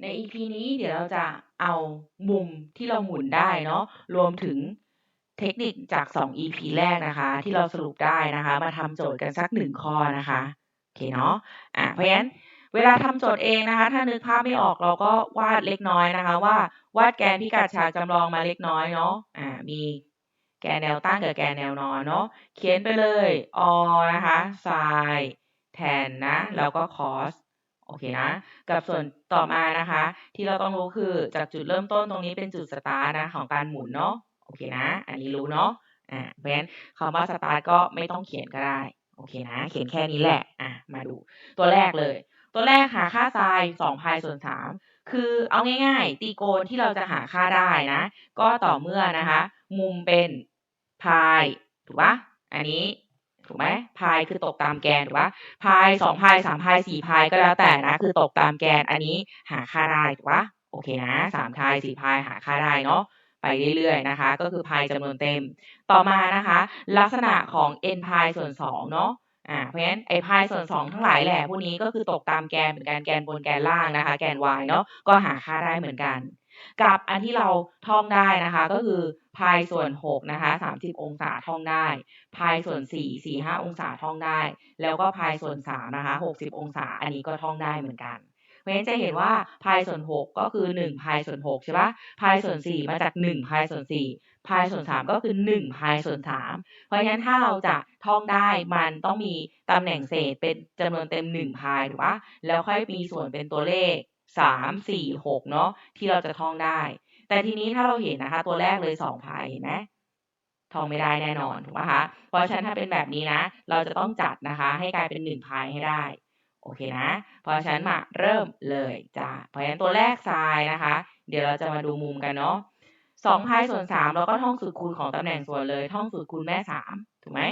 ใน EP นี้เดี๋ยวเราจะเอามุมที่เราหมุนได้เนาะรวมถึงเทคนิคจาก 2 EP แรกนะคะ ที่เราสรุปได้นะคะ มาทำโจทย์กันสักหนึ่งข้อนะคะโอเคเนาะอะเพราะฉะนั้นเวลาทำโจทย์เองนะคะ ถ้านึกภาพไม่ออกเราก็วาดเล็กน้อยนะคะ ว่าวาดแกนพิกัดฉากจำลองมาเล็กน้อยเนาะอ่ามีแกนแนวตั้งกับแกนแนวนอนเนาะเขียนไปเลยอนะคะไซน์แทนนะ แล้วก็คอส โอเคนะ กับส่วนต่อมานะคะ ที่เราต้องรู้คือจากจุดเริ่มต้นตรงนี้เป็นจุดสตาร์ทนะของการหมุนเนาะโอเคนะ อันนี้รู้เนาะอ่าเพราะฉะนั้นคำว่าสตาร์ทก็ไม่ต้องเขียนก็ได้โอเคนะ เขียนแค่นี้แหละอะมาดูตัวแรกเลย ตัวแรกหาค่าไซน์สองพายส่วนสามคือเอาง่าย ๆ ตีโกนที่เราจะหาค่าได้นะ ก็ต่อเมื่อนะคะ มุมเป็นพายถูกปะอันนี้ ถูกไหมพายคือตกตามแกนถูกปะพายสองพายสามพายสี่พายก็แล้วแต่นะคือตกตามแกนอันนี้หาค่าได้ถูกปะโอเคนะสามพายสี่พายหาค่าได้เนาะไปเรื่อยๆนะคะ ก็คือพายจำนวนเต็ม ต่อมานะคะ ลักษณะของ n พายส่วนสองเนาะอ่าเพราะฉะนั้นไอ้พายส่วนสองทั้งหลายแหละพวกนี้ก็คือตกตามแกนเหมือนกันแกนบนแกนล่างนะคะ แกน y เนาะก็หาค่าได้เหมือนกัน กับอันที่เราท่องได้นะคะ ก็คือพายส่วน6นะคะ30 องศาท่องได้พายส่วน 4 4 5 องศาท่องได้ แล้วก็พายส่วน3นะคะ60 องศาอันนี้ก็ท่องได้เหมือนกันเพราะฉะนั้นจะเห็นว่าพายส่วน 6 ก็คือ1พายส่วน6ใช่ปะพายส่วน 4 มาจาก1พายส่วน4พายส่วน 3 ก็คือ1พายส่วน 3 เพราะฉะนั้นถ้าเราจะท่องได้มันต้องมีตำแหน่งเศษเป็นจำนวนเต็ม1พายถูกปะแล้วค่อยมีส่วนเป็นตัวเลข สามสี่หกเนาะที่เราจะท่องได้ แต่ทีนี้ถ้าเราเห็นนะคะ ตัวแรกเลยสองพายเห็นไหมท่องไม่ได้แน่นอนถูกไหมคะเพราะฉะนั้นถ้าเป็นแบบนี้นะ เราจะต้องจัดนะคะ ให้กลายเป็นหนึ่งพายให้ได้โอเคนะ เพราะฉะนั้นมาเริ่มเลยจ้าเพราะฉะนั้นตัวแรกทรายนะคะ เดี๋ยวเราจะมาดูมุมกันเนาะสองพายส่วนสามเราก็ท่องสูตรคูณของตำแหน่งส่วนเลย ท่องสูตรคูณแม่สามถูกไหม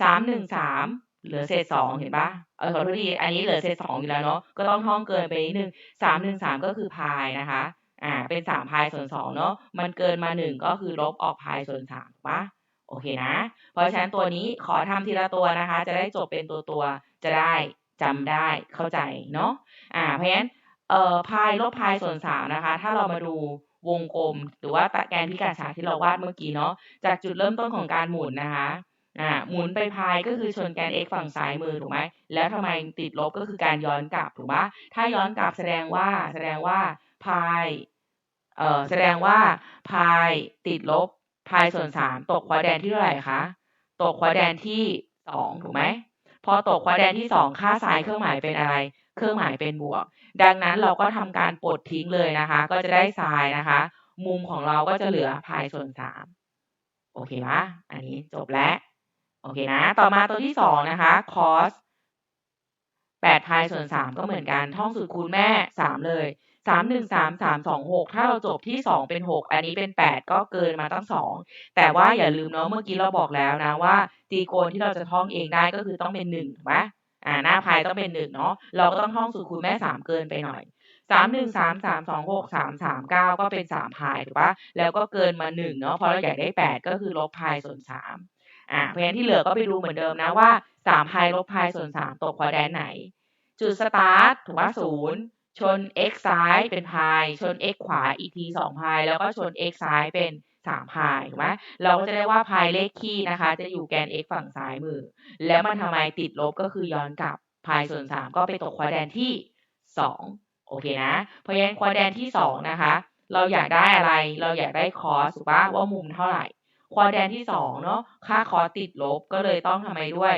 สามหนึ่งสาม เหลือเศษสองเห็นปะเออขอโทษทีอันนี้เหลือเศษสองอยู่แล้วเนาะก็ต้องท่องเกินไปนิดนึงสามหนึ่งสามก็คือพายนะคะอ่าเป็นสามพายส่วนสองเนาะมันเกินมาหนึ่งก็คือลบออกพายส่วนสามปะโอเคนะ เพราะฉะนั้นตัวนี้ขอทำทีละตัวนะคะ จะได้จบเป็นตัวตัวจะได้จำได้เข้าใจเนาะอ่าเพราะฉะนั้นเอ่อพายลบพายส่วนสามนะคะ ถ้าเรามาดูวงกลมหรือว่าตะแกนพิกัดฉากที่เราวาดเมื่อกี้เนาะจากจุดเริ่มต้นของการหมุนนะคะ อ่าหมุนไปพายก็คือชนแกน x ฝั่งซ้ายมือถูกไหมแล้วทำไมติดลบก็คือการย้อนกลับถูกปะถ้าย้อนกลับแสดงว่าแสดงว่าพายเอ่อแสดงว่าพายติดลบพายส่วนสามตกควาแดนที่เท่าไหร่คะตกควาแดนที่สองถูกไหมพอตกควาแดนที่สองค่าซ้ายเครื่องหมายเป็นอะไร เครื่องหมายเป็นบวก ดังนั้นเราก็ทำการปลดทิ้งเลยนะคะ ก็จะได้ทรายนะคะ มุมของเราก็จะเหลือพายส่วนสามโอเคปะอันนี้จบแล้ว โอเคนะ ต่อมาตัวที่สองนะคะ cos แปดพายส่วนสามก็เหมือนกัน ท่องสูตรคูณแม่สามเลยสามหนึ่งสามสามสองหกถ้าเราจบที่สองเป็นหกอันนี้เป็นแปดก็เกินมาตั้งสองแต่ว่าอย่าลืมเนาะเมื่อกี้เราบอกแล้วนะว่าตีโกนที่เราจะท่องเองได้ก็คือต้องเป็นหนึ่งถูกไหมอ่าหน้าพายต้องเป็นหนึ่งเนาะเราก็ต้องท่องสูตรคูณแม่สามเกินไปหน่อยสามหนึ่งสามสามสองหกสามสามเก้าก็เป็นสามพายถูกปะแล้วก็เกินมาหนึ่งเนาะเพราะเราอยากได้แปดก็คือลบพายส่วนสาม อ่าเพราะฉะนั้นที่เหลือก็ไปดูเหมือนเดิมนะว่าสามพายลบพายส่วนสามตกควอแดนไหน จุดสตาร์ทถูกว่าศูนย์ชน x ซ้ายเป็นพาย ชน x ขวาอีกทีสองพาย แล้วก็ชน x ซ้ายเป็นสามพายถูกไหมเราก็จะได้ว่าพายเลขคี่นะคะ จะอยู่แกน x ฝั่งซ้ายมือ แล้วมันทำไมติดลบก็คือย้อนกลับพายส่วนสามก็ไปตกควอแดนที่สองโอเคนะ เพราะฉะนั้นควอแดนที่สองนะคะ เราอยากได้อะไร เราอยากได้คอสถูกปะว่ามุมเท่าไหร่ ควอแดนที่สองเนาะค่าคอติดลบก็เลยต้องทำไมด้วย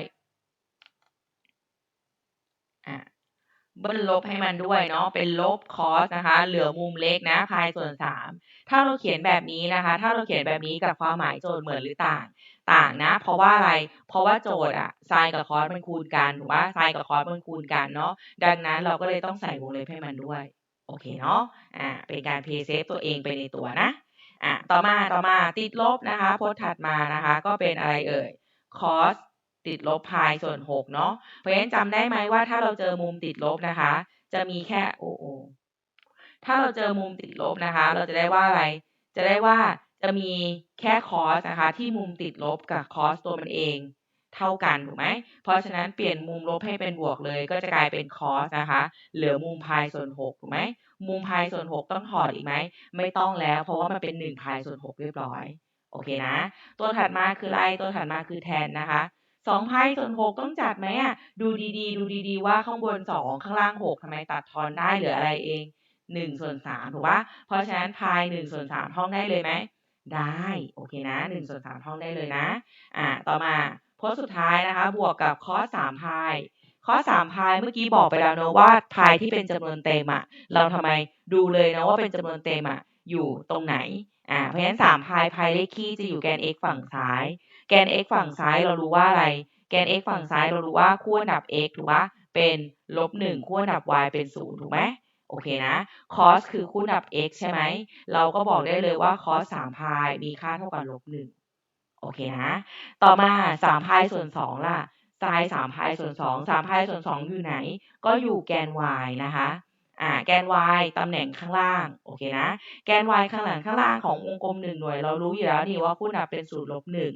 อะเบิ้ลลบให้มันด้วยเนาะเป็นลบคอสนะคะ เหลือมุมเล็กนะพายส่วนสามถ้าเราเขียนแบบนี้นะคะ ถ้าเราเขียนแบบนี้กับความหมายโจทย์เหมือนหรือต่าง ต่างนะ เพราะว่าอะไร เพราะว่าโจทย์อะไซน์กับคอสมันคูณกันถูกปะไซน์กับคอสมันคูณกันเนาะดังนั้นเราก็เลยต้องใส่วงเล็บให้มันด้วย โอเคเนาะอ่าเป็นการเพย์เซฟตัวเองไปในตัวนะ อะต่อมาต่อมาติดลบนะคะโพสถัดมานะคะ ก็เป็นอะไรเอ่ย cos ติดลบพายส่วนหกเนาะเพราะฉะนั้นจำได้ไหมว่าถ้าเราเจอมุมติดลบนะคะ จะมีแค่โอโอถ้าเราเจอมุมติดลบนะคะ เราจะได้ว่าอะไร จะได้ว่าจะมีแค่คอสนะคะ ที่มุมติดลบกับคอสตัวมันเอง เท่ากันถูกไหมเพราะฉะนั้นเปลี่ยนมุมลบให้เป็นบวกเลย ก็จะกลายเป็น cos นะคะ เหลือมุมพายส่วน6ถูกไหมมุมพายส่วน 6 ต้องถอดอีกไหม ไม่ต้องแล้ว เพราะว่ามันเป็น1พายส่วน 6 เรียบร้อย โอเคนะ ตัวถัดมาคืออะไร ตัวถัดมาคือแทนนะคะ2พายส่วน6ต้องจัดไหมอะ ดูดีๆ ดูดีๆ ว่าข้างบน2ข้างล่าง6ทำไมตัดทอนได้เหลืออะไรเอง1ส่วน3ถูกปะเพราะฉะนั้นพาย1ส่วน3ท่องได้เลยไหม ได้ โอเคนะ1ส่วน3ท่องได้เลยนะ อ่า ต่อมา พจน์สุดท้ายนะคะ บวกกับคอส3พายคอส3พายเมื่อกี้บอกไปแล้วเนอะว่าพายที่เป็นจำนวนเต็มอะเราทำไมดูเลยนะว่าเป็นจำนวนเต็มอะอยู่ตรงไหนอ่าเพราะฉะนั้น3พายพายเลขคี่จะอยู่แกน x ฝั่งซ้าย แกน x ฝั่งซ้ายเรารู้ว่าอะไร แกน x ฝั่งซ้ายเรารู้ว่าคู่อันดับ x ถูกปะเป็นลบหนึ่งคู่อันดับ y เป็นศูนย์ถูกไหมโอเคนะ cos คือคู่อันดับ x ใช่ไหมเราก็บอกได้เลยว่า cos 3พายมีค่าเท่ากับลบหนึ่ง โอเคนะ ต่อมา3พายส่วน2ล่ะ sin 3พายส่วน2 3พายส่วน2อยู่ไหน ก็อยู่แกน y นะคะ อ่า แกน y ตำแหน่งข้างล่าง โอเคนะ แกน y ข้างหลังข้างล่างของวงกลมหนึ่งหน่วย เรารู้อยู่แล้วนี่ว่าคู่อันดับเป็นศูนย์ลบหนึ่ง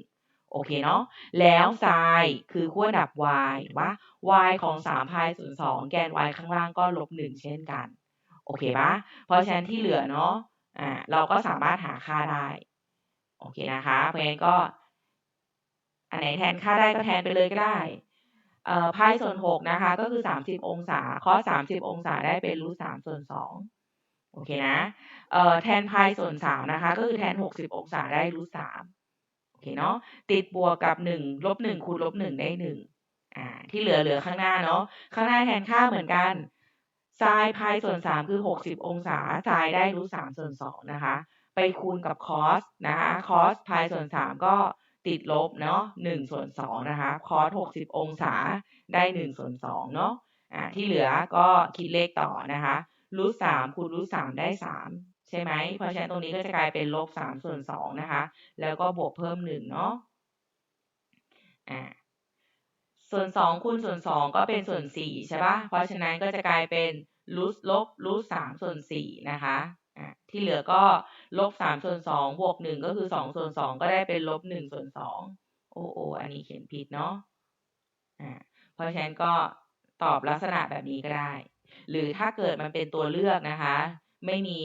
โอเคเนาะ แล้ว sin คือคู่อันดับ y ว่า y ของ3พายส่วน2แกน y ข้างล่างก็ลบหนึ่งเช่นกัน โอเคปะเพราะฉะนั้นที่เหลือเนาะ อ่า เราก็สามารถหาค่าได้ โอเคนะคะเพราะฉะนั้นก็ อันไหนแทนค่าได้ก็แทนไปเลยก็ได้เอ่อพายส่วน6นะคะ ก็คือ30องศาคอส30องศาได้เป็นรูท3ส่วน2โอเคนะเอ่อแทนพายส่วน3นะคะ ก็คือแทน60องศาได้รูท3โอเคเนาะติดบวกกับ1ลบ1คูณลบ1ได้1อ่าที่เหลือเหลือข้างหน้าเนาะข้างหน้าแทนค่าเหมือนกันไซน์พายส่วน3คือ60องศาไซน์ได้รูท3ส่วน2นะคะ ไปคูณกับคอสนะคะคอสพายส่วน 3 ก็ติดลบเนาะ1ส่วน2นะคะคอส60 องศาได้1ส่วน2เนาะอ่าที่เหลือก็คิดเลขต่อนะคะรูท3คูณรูท3ได้ 3 ใช่ไหมเพราะฉะนั้นตรงนี้ก็จะกลายเป็นลบ3ส่วน2นะคะ แล้วก็บวกเพิ่ม1เนาะอ่าส่วน 2คูณส่วน 2 ก็เป็นส่วน4ใช่ปะเพราะฉะนั้นก็จะกลายเป็นรูทลบรูท3ส่วน4นะคะ ที่เหลือก็ลบ3ส่วน2บวก1ก็คือ2ส่วน2ก็ได้เป็นลบ1ส่วน2โอ้โออันนี้เขียนผิดเนาะอ่าเพราะฉะนั้นก็ตอบลักษณะแบบนี้ก็ได้ หรือถ้าเกิดมันเป็นตัวเลือกนะคะ ไม่มี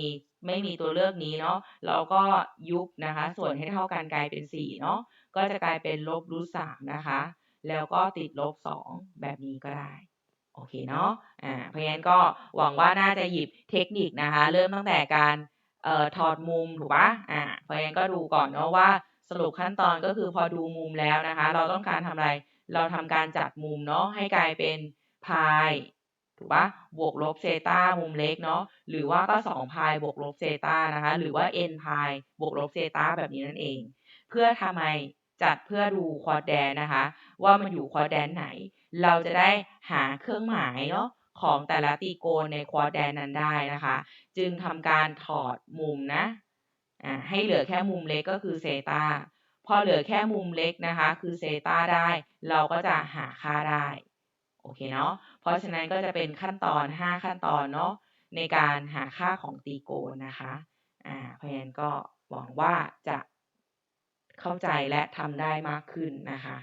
ไม่มีตัวเลือกนี้เนาะเราก็ยุบนะคะ ส่วนให้เท่ากันกลายเป็น4เนาะก็จะกลายเป็นลบรูท3นะคะ แล้วก็ติดลบ2แบบนี้ก็ได้ โอเคเนาะอ่าเพราะฉะนั้นก็หวังว่าน่าจะหยิบเทคนิคนะคะ เริ่มตั้งแต่การเอ่อถอดมุมถูกปะอ่าเพราะฉะนั้นก็ดูก่อนเนาะว่าสรุปขั้นตอนก็คือพอดูมุมแล้วนะคะ เราต้องการทำอะไร เราทำการจัดมุมเนาะให้กลายเป็นพายถูกปะบวกลบเซตามุมเล็กเนาะหรือว่าก็2พายบวกลบเซตานะคะ หรือว่า n พายบวกลบเซตาแบบนี้นั่นเอง เพื่อทำไม จัดเพื่อดูคอดแดนนะคะ ว่ามันอยู่คอดแดนไหน เราจะได้หาเครื่องหมายเนาะของแต่ละตีโกณในคอดแดนนั้นได้นะคะ จึงทำการถอดมุมนะอ่าให้เหลือแค่มุมเล็กก็คือเซตาพอเหลือแค่มุมเล็กนะคะ คือเซตาได้ เราก็จะหาค่าได้โอเคเนาะเพราะฉะนั้นก็จะเป็นขั้นตอน 5 ขั้นตอนเนาะในการหาค่าของตีโกณนะคะอ่าเพราะฉะนั้นก็หวังว่าจะ เข้าใจและทำได้มากขึ้นนะคะ